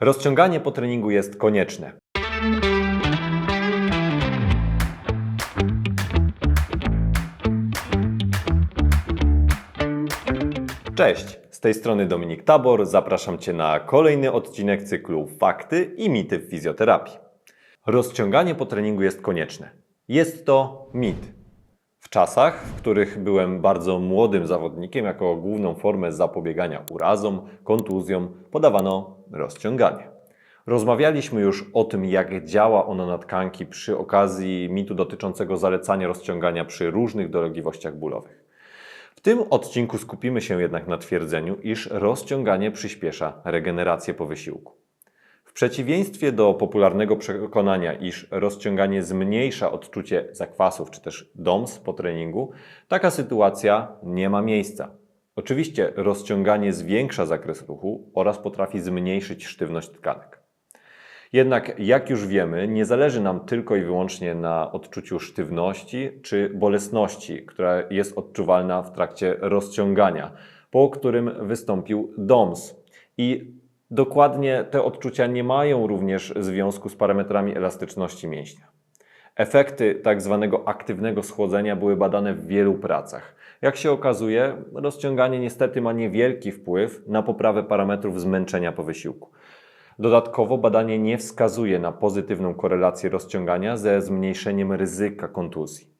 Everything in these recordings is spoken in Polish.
Rozciąganie po treningu jest konieczne. Cześć, z tej strony Dominik Tabor. Zapraszam Cię na kolejny odcinek cyklu Fakty i mity w fizjoterapii. Rozciąganie po treningu jest konieczne. Jest to mit. W czasach, w których byłem bardzo młodym zawodnikiem, jako główną formę zapobiegania urazom, kontuzjom, podawano rozciąganie. Rozmawialiśmy już o tym, jak działa ono na tkanki przy okazji mitu dotyczącego zalecania rozciągania przy różnych dolegliwościach bólowych. W tym odcinku skupimy się jednak na twierdzeniu, iż rozciąganie przyspiesza regenerację po wysiłku. Przeciwieństwie do popularnego przekonania, iż rozciąganie zmniejsza odczucie zakwasów czy też DOMS po treningu, taka sytuacja nie ma miejsca. Oczywiście rozciąganie zwiększa zakres ruchu oraz potrafi zmniejszyć sztywność tkanek. Jednak, jak już wiemy, nie zależy nam tylko i wyłącznie na odczuciu sztywności czy bolesności, która jest odczuwalna w trakcie rozciągania, po którym wystąpił DOMS. I dokładnie te odczucia nie mają również związku z parametrami elastyczności mięśnia. Efekty tak zwanego aktywnego schłodzenia były badane w wielu pracach. Jak się okazuje, rozciąganie niestety ma niewielki wpływ na poprawę parametrów zmęczenia po wysiłku. Dodatkowo badanie nie wskazuje na pozytywną korelację rozciągania ze zmniejszeniem ryzyka kontuzji.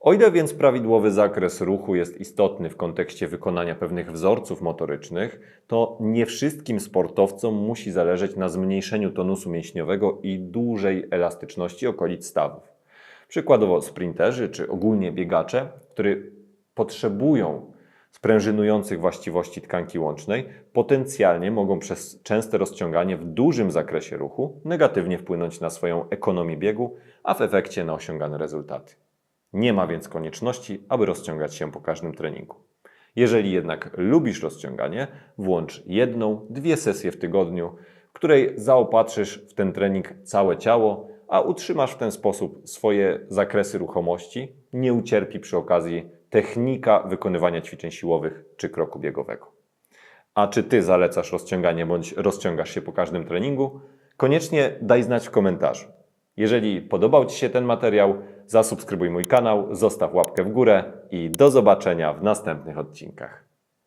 O ile więc prawidłowy zakres ruchu jest istotny w kontekście wykonania pewnych wzorców motorycznych, to nie wszystkim sportowcom musi zależeć na zmniejszeniu tonusu mięśniowego i dużej elastyczności okolic stawów. Przykładowo sprinterzy czy ogólnie biegacze, którzy potrzebują sprężynujących właściwości tkanki łącznej, potencjalnie mogą przez częste rozciąganie w dużym zakresie ruchu negatywnie wpłynąć na swoją ekonomię biegu, a w efekcie na osiągane rezultaty. Nie ma więc konieczności, aby rozciągać się po każdym treningu. Jeżeli jednak lubisz rozciąganie, włącz jedną, dwie sesje w tygodniu, w której zaopatrzysz w ten trening całe ciało, a utrzymasz w ten sposób swoje zakresy ruchomości, nie ucierpi przy okazji technika wykonywania ćwiczeń siłowych czy kroku biegowego. A czy Ty zalecasz rozciąganie bądź rozciągasz się po każdym treningu? Koniecznie daj znać w komentarzu. Jeżeli podobał Ci się ten materiał, zasubskrybuj mój kanał, zostaw łapkę w górę i do zobaczenia w następnych odcinkach.